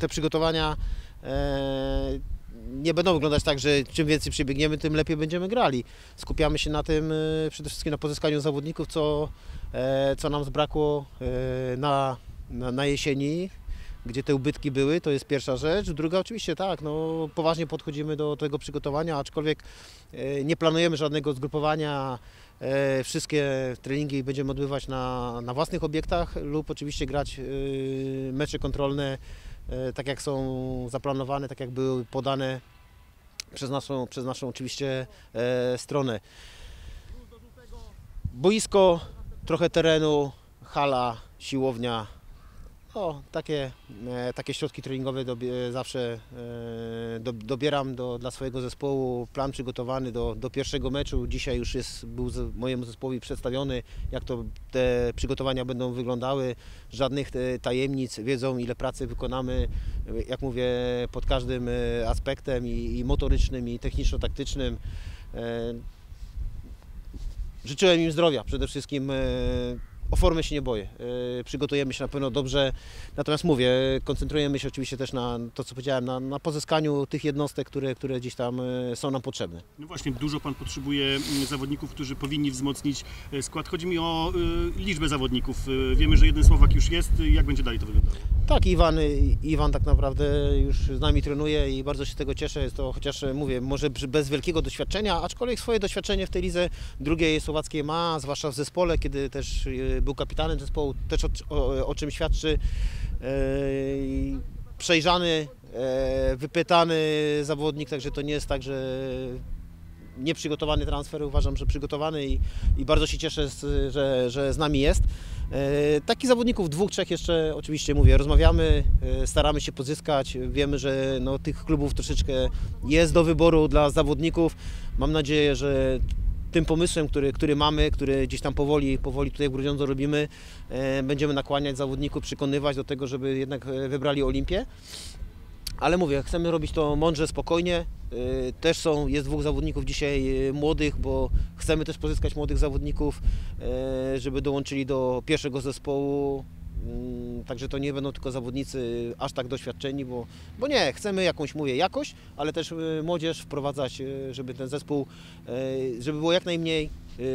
te przygotowania e, nie będą wyglądać tak, że czym więcej przebiegniemy, tym lepiej będziemy grali. Skupiamy się na tym, e, przede wszystkim na pozyskaniu zawodników, co, e, co nam zbrakło na, na, na jesieni, gdzie te ubytki były, to jest pierwsza rzecz. Druga oczywiście tak, no, poważnie podchodzimy do tego przygotowania, aczkolwiek nie planujemy żadnego zgrupowania. Wszystkie treningi będziemy odbywać na, na własnych obiektach lub oczywiście grać mecze kontrolne tak jak są zaplanowane, tak jak były podane przez naszą, przez naszą oczywiście e, stronę. Boisko, trochę terenu, hala, siłownia. No, takie, e, takie środki treningowe zawsze e, do, dobieram do, dla swojego zespołu. Plan przygotowany do, do pierwszego meczu. Dzisiaj już jest, był mojemu zespołowi przedstawiony, jak to te przygotowania będą wyglądały. Żadnych e, tajemnic, wiedzą ile pracy wykonamy, jak mówię, pod każdym aspektem i, i motorycznym, i techniczno-taktycznym. Życzyłem im zdrowia przede wszystkim. O formę się nie boję. E, Przygotujemy się na pewno dobrze. Natomiast mówię, koncentrujemy się oczywiście też na to, co powiedziałem, na, na pozyskaniu tych jednostek, które, które gdzieś tam e, są nam potrzebne. No właśnie, dużo Pan potrzebuje mm, zawodników, którzy powinni wzmocnić e, skład. Chodzi mi o liczbę zawodników. Wiemy, że jeden Słowak już jest. Jak będzie dalej to wyglądało? Tak, Iwan, Iwan tak naprawdę już z nami trenuje i bardzo się tego cieszę. Jest to chociaż mówię, może bez wielkiego doświadczenia, aczkolwiek swoje doświadczenie w tej lidze drugiej słowackiej ma, zwłaszcza w zespole, kiedy też e, był kapitanem zespołu, też o, o, o czym świadczy. E, Przejrzany, e, wypytany zawodnik, także to nie jest tak, że nieprzygotowany transfer, uważam, że przygotowany i, i bardzo się cieszę, że, że z nami jest. E, Takich zawodników, dwóch, trzech jeszcze oczywiście mówię, rozmawiamy, e, staramy się pozyskać. Wiemy, że no, tych klubów troszeczkę jest do wyboru dla zawodników. Mam nadzieję, że tym pomysłem, który, który mamy, który gdzieś tam powoli, powoli tutaj w Grudziądzu robimy, e, będziemy nakłaniać zawodników, przekonywać do tego, żeby jednak wybrali Olimpię. Ale mówię, chcemy robić to mądrze, spokojnie. Y, Też są, jest dwóch zawodników dzisiaj y, młodych, bo chcemy też pozyskać młodych zawodników, y, żeby dołączyli do pierwszego zespołu. Mm, Także to nie będą tylko zawodnicy aż tak doświadczeni, bo, bo nie, chcemy jakąś, mówię, jakość, ale też młodzież wprowadzać, żeby ten zespół, żeby było jak najmniej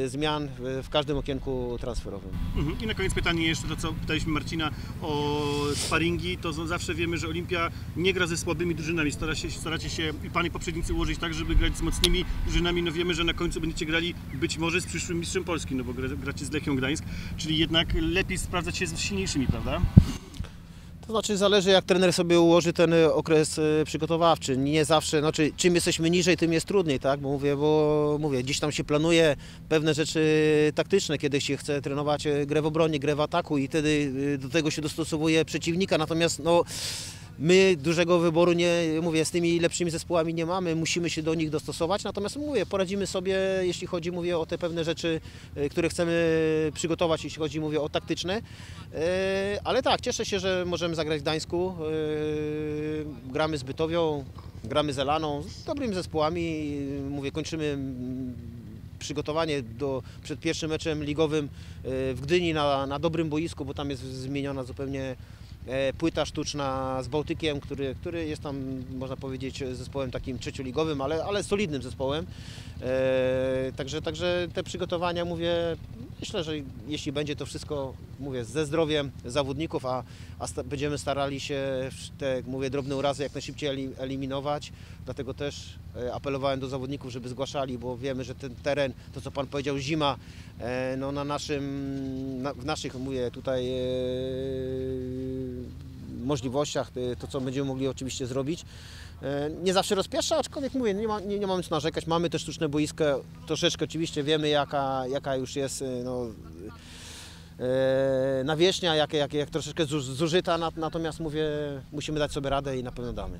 zmian w, każdym okienku transferowym. Mhm. I na koniec pytanie jeszcze to, co pytaliśmy Marcina o sparingi. To zawsze wiemy, że Olimpia nie gra ze słabymi drużynami. Stara się, staracie się i Pan i poprzednicy ułożyć tak, żeby grać z mocnymi drużynami. No wiemy, że na końcu będziecie grali być może z przyszłym mistrzem Polski, no bo gra- gracie z Lechią Gdańsk, czyli jednak lepiej sprawdzać się z silniejszymi, prawda? To znaczy zależy jak trener sobie ułoży ten y, okres y, przygotowawczy. Nie zawsze, znaczy czym jesteśmy niżej, tym jest trudniej, tak? Bo mówię, bo mówię, gdzieś tam się planuje pewne rzeczy taktyczne, kiedy się chce trenować y, grę w obronie, grę w ataku i wtedy do tego się dostosowuje przeciwnika. Natomiast no My dużego wyboru nie, mówię, z tymi lepszymi zespołami nie mamy, musimy się do nich dostosować, natomiast mówię, poradzimy sobie, jeśli chodzi, mówię, o te pewne rzeczy, e, które chcemy przygotować, jeśli chodzi, mówię, o taktyczne, E, ale tak, cieszę się, że możemy zagrać w Gdańsku, E, gramy z Bytowią, gramy z Elaną, z dobrymi zespołami, mówię, kończymy przygotowanie do, przed pierwszym meczem ligowym w Gdyni na, na dobrym boisku, bo tam jest zmieniona zupełnie płyta sztuczna z Bałtykiem, który, który jest tam, można powiedzieć, zespołem takim trzecioligowym, ale, ale solidnym zespołem. E, także, także te przygotowania, mówię, myślę, że jeśli będzie to wszystko, mówię, ze zdrowiem zawodników, a, a sta, będziemy starali się te, mówię, drobne urazy jak najszybciej eli- eliminować, dlatego też e, apelowałem do zawodników, żeby zgłaszali, bo wiemy, że ten teren, to co Pan powiedział, zima, e, no na naszym, na, w naszych, mówię, tutaj e, możliwościach, e, to co będziemy mogli oczywiście zrobić. E, Nie zawsze rozpieszcza, aczkolwiek mówię, nie, ma, nie, nie mamy co narzekać. Mamy też sztuczne boisko, troszeczkę oczywiście wiemy jaka, jaka już jest e, no, e, nawierzchnia, jak, jak, jak troszeczkę zuż- zużyta, nat- natomiast mówię, musimy dać sobie radę i na pewno damy.